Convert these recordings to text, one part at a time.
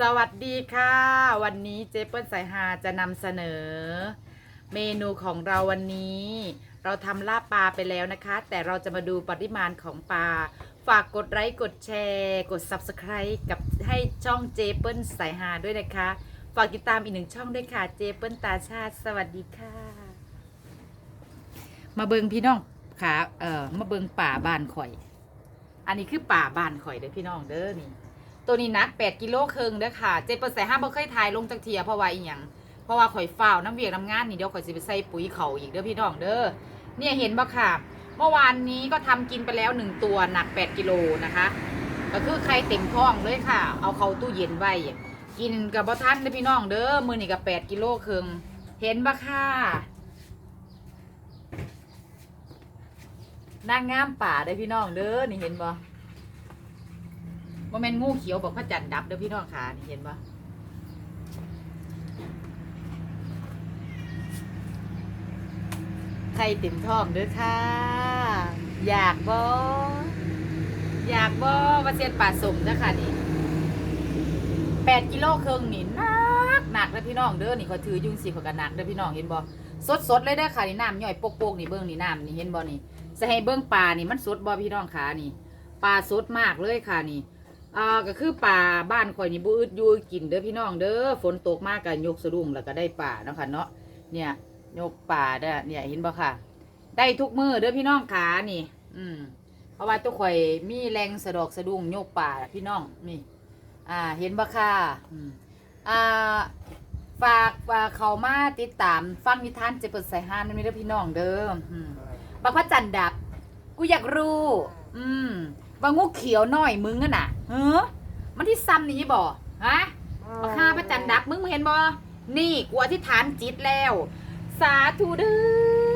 สวัสดีค่ะ วันนี้เจเปิ้ลสายฮาจะนำเสนอ เมนูของเราวันนี้ เราทำลาบปลาไปแล้วนะคะ แต่เราจะมาดูปริมาณของปลา ฝากกดไลค์กดแชร์ กด Subscribe กับให้ช่องเจเปิ้ลสายฮาด้วยนะคะ ฝากติดตามอีกหนึ่งช่องด้วยค่ะ เจเปิ้ลตาชาติ สวัสดีค่ะ มาเบิงพี่น้องขาเอ่อมาเบิงป่าบ้านข่อย อันนี้คือป่าบ้านข่อยเด้อพี่น้องเด้อนี่ ตัวนี้นัก8กิโลครึ่งเด้อค่ะเจ็ดเปอร์เซ็นต์ห้าบ่เคยทายลงจักเทียเพราะว่าอีหยังเพราะว่าข่อยฝ้าวน้ำเวียกน้ำงานนี่เดี๋ยวข่อยสิไปใส่ปุ๋ยเขาอีกเด้อพี่น้องเด้อเนี่ยเห็นบ่ค่ะ เมื่อวานนี้ก็ทำกินไปแล้วหนึ่งตัวหนัก8กิโลนะคะก็คือไข่เต็มท้องเลยค่ะ เอาเข้าตู้เย็นไว้กินกับบ่ทันเด้อพี่น้องเด้อมือนี้ก็8กิโลครึ่งเห็นบ่ค่ะนางงามป่าเด้อพี่น้องเด้อนี่เห็นบ่ ว่แม่นงูเขียวบอกพระจันทร์ดับเด้อพี่น้องขานี่เห็นปะไข่เต็มท้องเด้อค่ะ อยากบ่อยากบ่ว่าเสียนป่าสมเด้อค่ะนี่แปดกิโลครึ่งนี่หนักหนักเด้อพี่น้องเด้อนี่เขาถือยุ่งสีขากันหนักเด้อพี่น้องเห็นบ่สดสดเลยเด้อค่ะนี่น้ำย่อยโปกๆนี่เบิ้งนี่น้ำนี่เห็นบ่นี่จะให้เบิ้งปลานี่มันสดบ่พี่น้องขานี่ปลาสดมากเลยค่ะนี่ อ่าก็คือป่าบ้านข่อยนี่บูอึดอยูกินเด้อพี่น้องเด้อฝนตกมากกันยกสะดุ้งแล้วก็ได้ป่าเนาะค่ะเนาะเนี่ยยกป่าเด้อเนี่ยเห็นบ่ค่ะ ได้ทุกมือเด้อพี่น้องขานี่ อืมเพราะว่าตัวข่อยมีแรงสะดอกสะดุ้งยกป่าพี่น้องนี่ อ่าเห็นบ่ค่ะอืมอ่าฝากฝากเขามาติดตามฟังนิทานเจ็บเปิดใส่ห้านนั่นนี่เด้อพี่น้องเด้ออืมบักพระจันทร์ดับ กูอยากรู้ อืมว่างูเขียวน้อยมึงอะน่ะ เฮ้อมันที่ซ้ำนี่บ่ฮะมาฆ่าพระจันทร์ดับมึงเห็นบ่นี่กูอธิษฐานจิตแล้ว สาธุเด้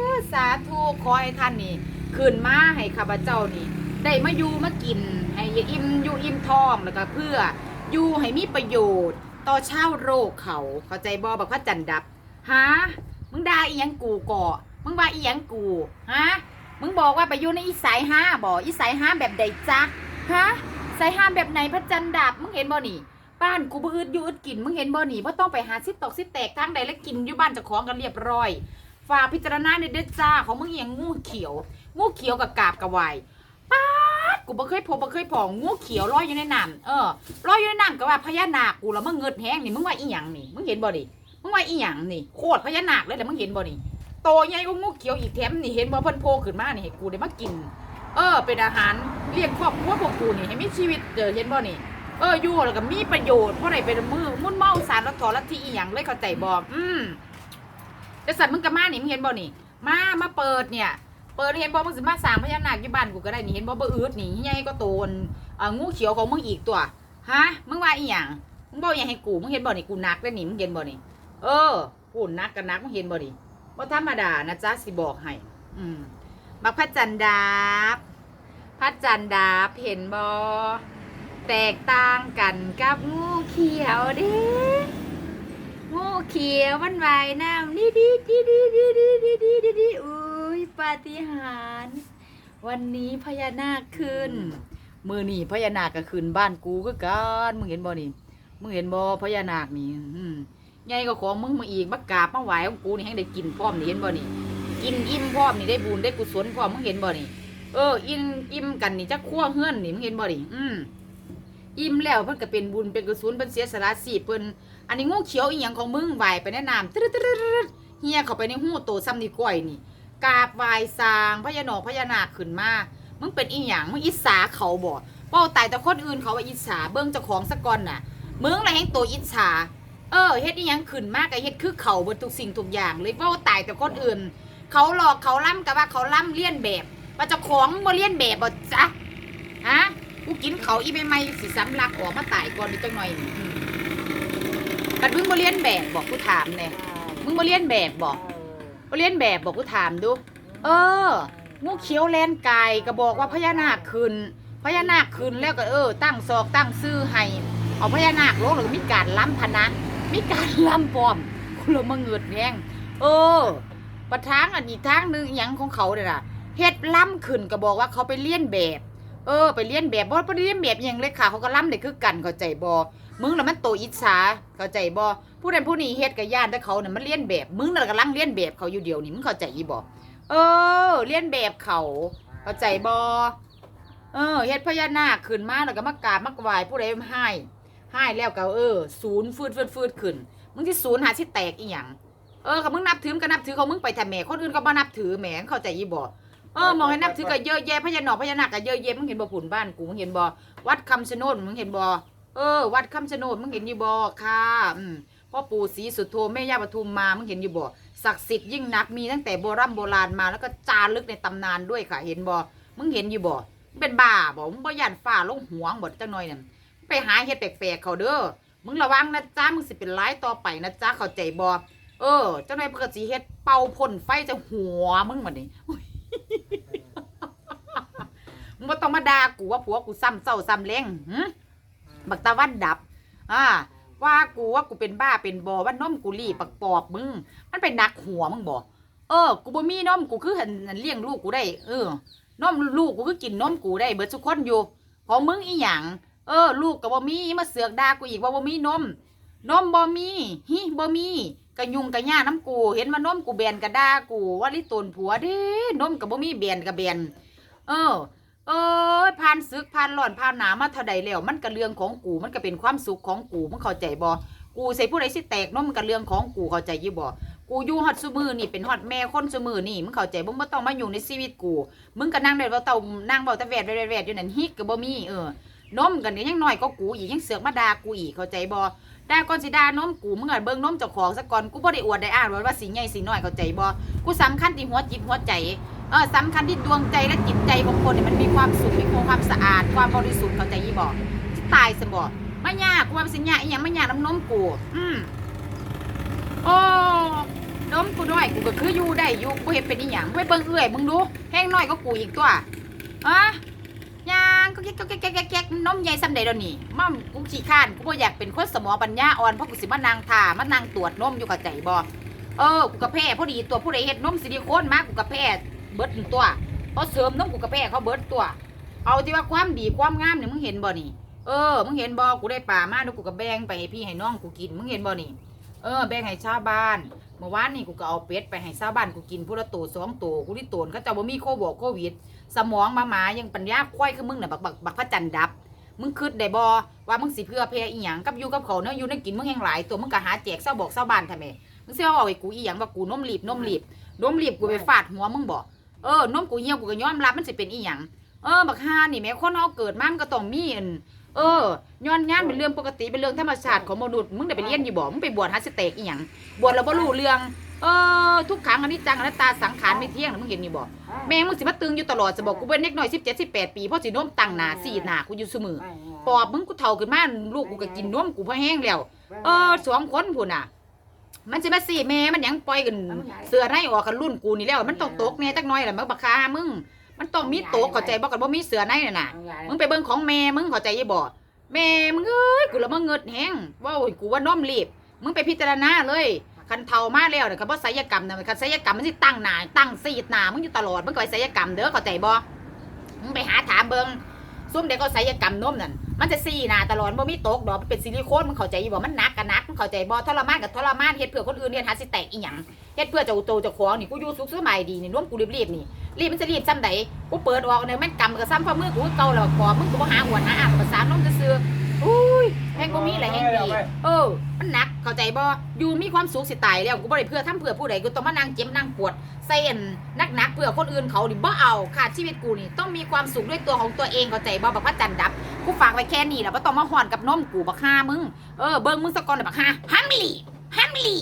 อสาธุขอให้ท่านนี่ขึ้นมาให้ข้าพเจ้านี่ ได้มาอยู่มากิน ให้อิ่มอยู่อิ่มท้องแล้วก็เพื่ออยู่ให้มีประโยชน์ ต่อชาวโรคเขาเข้าใจบ่บักพระจันทร์ดับฮะมึงด่าอีหยังกูก่อมึงว่าอีหยังกูฮะมึงบอกว่าไปอยู่ในอีสายห้าบ่อีสายห้าแบบใดจ๊ะฮะ ใสายห้ามแบบไหนพระจันทร์ดับมึงเห็นบ่หนี่บ้านกูบ่อึดอยู่อึดกินมึงเห็นบ่หนี่บ่ต้องไปหาซิตตกซิแตกทางใดแล้วกินอยู่บ้านเจ้าของกันเรียบร้อยฝากพิจารณาในเด็ดจ้าของมึงอย่างงูเขียว งูเขียวกับกาบกับวายป๊าดกูบ่เคยพบบ่เคยพองูเขียวลอยอยู่ในน้ำเออลอยอยู่ในน้ำก็ว่าพญานาคกูแล้วมึงเงิดแห้งนี่มึงว่าอีหยังนี่มึงเห็นบ่ดิมึงว่าอีหยังนี่โคตรพญานาคเลยแต่มึงเห็นบ่นี่โตใหญ่กว่างูเขียวอีกแถมนี่เห็นบ่เพิ่นโผล่ขึ้นมานี่ให้กูได้มากิน เออ เป็นอาหารเลี้ยงครอบครัวพวกกูนี่ให้มีชีวิตเจอเห็นบ่นี่เอออยู่แล้วก็มีประโยชน์เพราะไหนเป็นมือมุ่นเมาสารละทอละที่อีหยังเลยเข้าใจบ่อืมแต่สัตว์มึงก็มานี่มึงเห็นบ่นี่ มามาเปิดเนี่ย เปิดเห็นบ่มึงสิมาสร้างพญานาคอยู่บ้านกูก็ได้นี่เห็นบ่บ่อืดนี่ใหญ่ก็โตนเอ่องูเขียวของมึงอีกตัวฮะมึงว่าอีหยังมึงบอกอย่างให้กูมึงเห็นบ่นี่กูหนักแล้วนี่มึงเห็นบ่นี่เออพูดนักกันนักมึงเห็นบ่นี่ว่าธรรมดานะจ๊ะสิบอกให้อืม บักพระจันดาบพระจันดาบเห็นบอแตกต่างกันกับงูเขียวเดิงูเขียวมันว่ายน้ำดีดีดีดีดีดีดีดีดีดีอุ้ยปาฏิหาริย์วันนี้พญานาคขึ้น มือนี่พญานาคก็ขึ้นบ้านกูก็กันมึงเห็นบ่นี่มึงเห็นบ่พญานาคนี่อืมไงก็ของมึงมาอีกมากราบมาไหวของกูนี่ให้ได้กินพร้อมนี่เห็นบ่นี่ กินอิ่มพร้อมนี่ได้บุญได้กุศลพร้อมมึงเห็นบ่นี่เอออิ่มอิ่มกันนี่จะคั่วเฮือนนี่มึงเห็นบ่นี่อืมอิ่มแล้วเพิ่นก็เป็นบุญเป็นกุศลเป็นเสียสละสีเพิ่นอันนี้งูเขียวอีหยังของมึงไหวไปแนะนำตึ๊ดตึ๊ดเฮียเข้าไปในหูโตซ้ำนี่ก้อยนี่กราบไหว้สร้างพญานอพญานาคขึ้นมามึงเป็นอีหยังมึงอิจฉาเขาบ่เป้าตายแต่คนอื่นเขาว่าอิจฉาเบิ่งเจ้าของสะก่อนน่ะมึงละไรแห่งโตอิจฉาเออเฮ็ดอีหยังขึ้นมากกับเฮ็ดคือเขาเบนทุกสิ่งทุกอย่างเลยเว่าตายแต่คนอื่น เขาหลอกเขาล่ำกับว่าเขาล่ำเลียนแบบว่าเจ้าของบ่เลียนแบบบ่จ๊ะฮะกูกินเขาอีไม่ไม่สิสำลักออกมาตายก่อนนิดจังหน่อยนี่อืมกัดมึงบ่เลียนแบบบอกกูถามแน่มึงบ่เลียนแบบบอกบ่เลียนแบบบอกกูถามดู เอองูเขียวแลนกายก็บอกว่าพญานาคขึ้นพญานาคขึ้นแล้วก็เออ ตั้งศอกตั้งซื่อให้เอาพญานาคลงแล้วก็มีการล้ำพนะมีการล่ำปลอมคุณลงมาเงิดแยงเออ ประทางอันอีกทางหนึ่งอหยังของเขาเนี่ยล่ะเฮ็ดล่ำขึ้นก็บอกว่าเขาไปเลียนแบบ เออ ไปเรียนแบบบ่ได้เรียนแบบยังเลยค่ะ เขาก็ล่ำได้คือกันเข้าใจบ่มึงน่ะมันโตอิจฉาเข้าใจบ่ผู้นั้นผู้นี้เฮ็ดกับย่านแต่เขาน่ะมันเรียนแบบ มึงน่ะกำลังเรียนแบบเขาอยู่เดียวนี่มึงเข้าใจอีบ่เออเรียนแบบเขาเข้าใจบ่เออเฮ็ดพญานาคขึ้นมาแล้วก็มากราบมากไหว้ผู้ใดให้ให้แล้วก็เออ ศูนย์ฟืดฟืดฟืดขึ้นมึงสิศูนย์หาสิแตกอีหยัง เออก็มึงนับถือมึงก็นับถือเขามึงไปแต่แหม่คนอื่นก็บ่นับถือแหมเข้าใจอีบ่เออมองให้นับถือก็เยอะแยะพญานาคพญานาคก็เยอะแยะมึงเห็นบ่ผุนบ้านกูมึงเห็นบ่วัดคำชะโนดมึงเห็นบ่เออ วัดคำชะโนดมึงเห็นอยู่บ่ค่ะอืมพ่อปู่ศรีสุโธแม่ย่าปทุมมามึงเห็นอยู่บ่ศักดิ์สิทธิ์ยิ่งนักมีตั้งแต่โบราณโบราณมาแล้วก็จารึกในตำนานด้วยค่ะ เห็นบ่มึงเห็นอยู่บ่มึงเป็นบ้าบ่มึงบ่ย่านฟ้าลงหัวบ่จังหน่อยนั่นไปหาเฮ็ดแปลกๆเขาเด้อมึงระวังนะจ๊ะมึงสิเป็นร้ายต่อไปนะจ๊ะเข้าใจบ่ เออจังหน่อยเพิ่นก็สิเฮ็ดเป่าพ่นไฟจะหัวมึงบัดนี้มึงบ่ต้องมาด่ากูว่าผัวกูซ้ำเศร้าซ้ำแรงหึบักตะวันดับ อ่า ว่ากูว่ากูเป็นบ้าเป็นบอว่านมกูรีปักปอบมึง มันเป็นนักหัวมึงบ่เออ กูบ่มีนมกูคือหันเลี้ยงลูกกูได้ เออนมลูกกูคือกินนมกูได้เบิดทุกคนอยู่ ของมึงอีหยัง เออ ลูกก็บ่มีมาเสือกด่ากูอีกว่าบ่มีนมนมบ่มีฮิบ่มี กะยุงกะย่าน้ำกู เห็นว่านมกูแบนกระด่ากู ว่าลิตนผัวเด้นมก็บ่มีแบนกะแบนเออ เอ้ยผ่านซึกผ่านร้อนผ่านหนามาเท่าใดแล้ว มันก็เรื่องของกูมันก็เป็นความสุขของกูมึงเข้าใจบ่กูใส่ผู้ใดสิแตกนาะมันก็เรื่องของกูเข้าใจยู่บ่กูอยู่ฮอดซุมือนี่เป็นฮอดแม่คนซุมือนี่มึงเข้าใจบ่บ่ต้องมาอยุ่ในชีวิตกู มึงก็นั่งได้ว่าเต่านั่งเว้าแต่แวดแวดแวดอยู่นั่นฮิกก็บ่มีเออนมกันยังน้อยก็กูอีกยังเสือกมาด่ากูอีกเข้าใจบ่ ด่าก่อนสิด่านมกูมึงอะเบิ่งนมเจ้าของซะก่อนกูบ่ได้อวดได้อ้างว่าสิใหญ่สิน้อยเข้าใจบ่กูสำคัญที่หัวจิตหัวใจเออสำคัญที่ดวงใจและจิตใจของคนเนี่ยมันมีความสุขมีความสะอาด ความบริสุทธิ์เข้าใจยี่บอกตายสมบอกไม่ยากควาสัญญาอีหยังไม่ยากน้ำนมกูอืมโอ้นมกูน้อยกูก็คืออยู่ได้อยู่กูเห็นเป็นอีหยังไม่เบิ่งเอื่อยมึงดูแห้งน้อยก็กูอีกตัวอะางก็แก๊กแก๊กแก๊กแก๊กแก๊กนมใหญ่ซ้ำใดเดี๋ยวนี้มั่มกูขี้ข้านกูบ่อยากเป็นคนสมอปัญญาอ่อนเพราะกูสิมานางท่ามานั่งตรวจนมอยู่เข้าใจบ่เออกูกระแพ้พอดีตัวผู้ใดเฮ็ดนมซิลิโคนมากูกระแพ้เบิดหนึ่งตัวเพราะเสริมน้ำกูกระแปะเขาเบิดตัว เอาที่ว่าความดีความงามเนี่ยมึงเห็นบ่นี่เออ มึงเห็นบ่กูได้ป่ามาดูกูก็แบงไปให้พี่ให้น้องกูกิน มึงเห็นบ่นี่เออ แบงให้ชาวบ้าน เมื่อวานนี่กูก็เอาเป็ดไปให้ชาวบ้านกูกินผู้ละตัวสองตัวกูที่ตนเขาเจะบ่มีโควิดโควิด สมองมาหมายังปัญญาควายคือมึงน่ะบักบักบักพระจันทร์ดับ มึงคิดได้บ่ว่ามึงสิเพื่อเพออีหยังกับอยู่กับเขาเนาะอยู่ในกินมึงแห่งหลายตัวมึงก็หาแจกชาวบอกชาวบ้านทำไมมึงเสิเอาไอ้กูอีหยังว่ากูนมรีบนมรีบนมรีบกูไปฟาดหัวมึงบ่เออนมกูเหี่ยวกูก็ยอมรับมันสิเป็นอีหยังเออบักฮานี่แม่คนเฮาเกิดมามันก็ต้องมีอัน เออย้อนย่านเป็นเรื่องปกติเป็นเรื่องธรรมชาติของมนุษย์มึงได้ไปเรียนอยู่บ่มึงไปบวชหาสเต็กอีหยังบวชแล้วบ่รู้เรื่อง เออทุกครั้งอนิจจังอนัตตาสังขารไม่เที่ยงน่ะมึงเห็นอยู่บ่แม่มึงสิมาตึงอยู่ตลอดจะบอกกูเป็นเด็กน้อย17 18ปีเพราะสินมตั้งหน้าสีหน้ากูอยู่ซุมือปอบมึงกูเฒ่าขึ้นมาลูกกูก็กินนมกูพอแห้งแล้ว เออสองคนพุ่นน่ะมันสิมาสีแม่มันหยังปล่อยกันเสือในออกกันรุ่นกูนี่แล้ว มันต้องตกแน่จักหน้อยแหละมึงบักคามึง มันต้องมีตกเข้าใจบ่กันบ่มีเสือในน่ะน่ะมึงไปเบิ่งของแม่มึงเข้าใจยี่บ่แม่มึงเอ้ยกูละมึงเงิดแฮงว้าวกูว่าน้อมรีบมึงไปพิจารณาเลยคันเฒ่ามาแล้วเนี่ยคันบ่ศัลยกรรมน่ะคันศัลยกรรมมันสิตั้งหน้าตั้งซีดหน้ามึงอยู่ตลอดมึงก็ไปศัลยกรรมเด้อเข้าใจบ่มึงไปหาถามเบิ่งซุ่มเด็กก็ศัลยกรรมนมนั่นมันจะซีหน้าตลอดบ่มีตกดอกมันเป็นซิลิโคนมึงเข้าใจบ่มันหนักกันนักมึงเข้าใจบ่ทรมานกับทรมานเฮ็ดเพื่อคนอื่นเฮ็ดหาสิแตกอีหยัง เฮ็ดเพื่อเจ้าโตเจ้าของนี่กูอยู่สุขสบายดีนี่ร่วมกูรีบๆนี่รีบมันจะรีบซ้ำใดกูเปิดออกเนี่ยแม่นกำกับซ้ำฝ่ามือกูเก่าแล้วพอมึงกูบ่หาหัวหาอ่างภาษาน้องจะซื้ออุ้ยแม่งบ่มีอะไรแห่งดีเออมันหนักเข้าใจบ่อยู่มีความสุขสิตายแล้วกูบ่ได้เพื่อทำเพื่อผู้ใดกูต้องมานั่งเจ็บนั่งปวดเส้นนักๆเพื่อคนอื่นเขานี่บ่เอาขาดชีวิตกูนี่ต้องมีความสุขด้วยตัวของตัวเองเข้าใจบ่บักพระจันทร์ดับกูฝากไว้แค่นี้แหละบ่ต้องมาห่อนกับนมกูบักฮามึงเออเบิ่งมึงสะก่อนบักฮาฮัมลีฮัมลี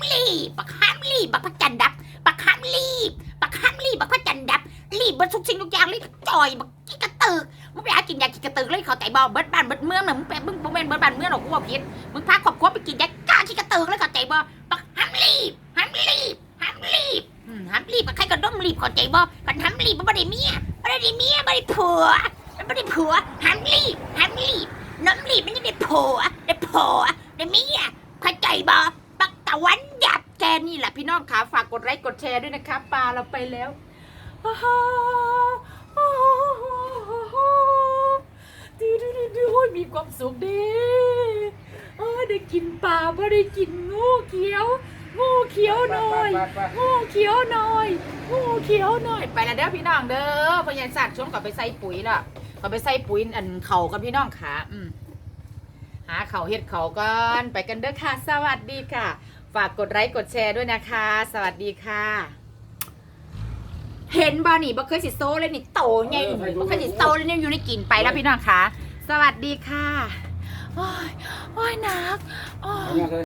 ฮัมลีบักฮัมลีบักพระจันทร์ดับบักฮัมลีบบักฮัมลีบักพระจันทร์ดับรีบบิดทุกสิ่งทุกอย่างเลยจ่อยบักขี้กระตึกมึงไปหากินยาขี้กระตึกเลยเขาใจบ่เบิดบ้านเบิดเมืองน่ะมึงเป็นมึงบ่แม่นเบิดบ้านเมืองหรอกกูว่าผิดมึงพาครอบครัวไปกินยาก้าขี้กระตึกเลยเขาใจบ่บักห้ามรีบห้ามรีบห้ามรีบอืมห้ามรีบบักใครก็ต้องรีบเขาใจบ่กันห้ามรีบมันบ่ได้เมียบ่ได้เมียบ่ได้ผัวมันบ่ได้ผัวห้ามรีบห้ามรีบน้ำรีบมันจะได้ผัวได้ผัวได้เมียเข้าใจบ่ ตะวันดับแกนี่แหละพี่น้องขาฝากกดไลค์กดแชร์ด้วยนะครับปลาเราไปแล้วดูดูดูดูโอ้ยมีความสุขดีเออได้กินปลาไม่ได้กินงูเขียว งูเขียวหน่อยงูเขียวหน่อยงูเขียวหน่อยไปแล้วเด้อพี่น้องเด้อพยานสัตว์ชวนก่อนไปใส่ปุ๋ยล่ะก่อนไปใส่ปุ๋ยอันเขากับพี่น้องขาอืมหาเขาเฮ็ดเขากันไปกันเด้อค่ะ สวัสดีค่ะ ฝากกดไลค์กดแชร์ด้วยนะคะ สวัสดีค่ะ เห็นบอนี่บ่เคยสิโซเลยนี่โตไงบ่เคยสิโซเลยนี่อยู่ในกินไปแล้วพี่น้องคะสวัสดีค่ะ โอ้ยโอ้ยหนักโอ้ย เอามาเลย